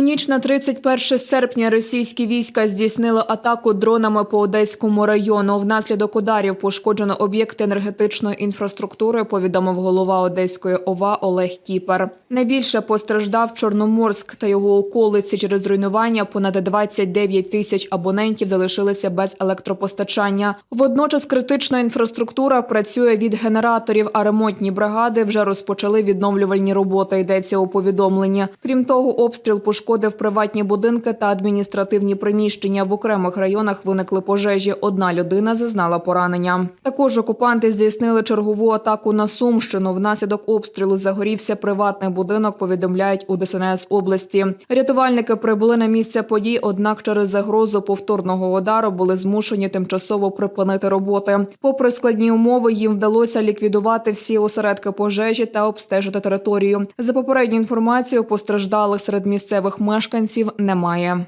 Ніч на 31 серпня російські війська здійснили атаку дронами по Одеському району. Внаслідок ударів пошкоджено об'єкти енергетичної інфраструктури. Повідомив голова Одеської ОВА Олег Кіпер. Найбільше постраждав Чорноморськ та його околиці через руйнування. Понад 29 тисяч абонентів залишилися без електропостачання. Водночас критична інфраструктура працює від генераторів, а ремонтні бригади вже розпочали відновлювальні роботи. Йдеться у повідомленні. Крім того, обстріл пошкодив приватні будинки та адміністративні приміщення. В окремих районах виникли пожежі. Одна людина зазнала поранення. Також окупанти здійснили чергову атаку на Сумщину. Внаслідок обстрілу загорівся приватний будинок. Повідомляють у ДСНС області. Рятувальники прибули на місце подій, однак через загрозу повторного удару були змушені тимчасово припинити роботи. Попри складні умови, їм вдалося ліквідувати всі осередки пожежі та обстежити територію. За попередньою інформацією, постраждалих серед місцевих мешканців немає.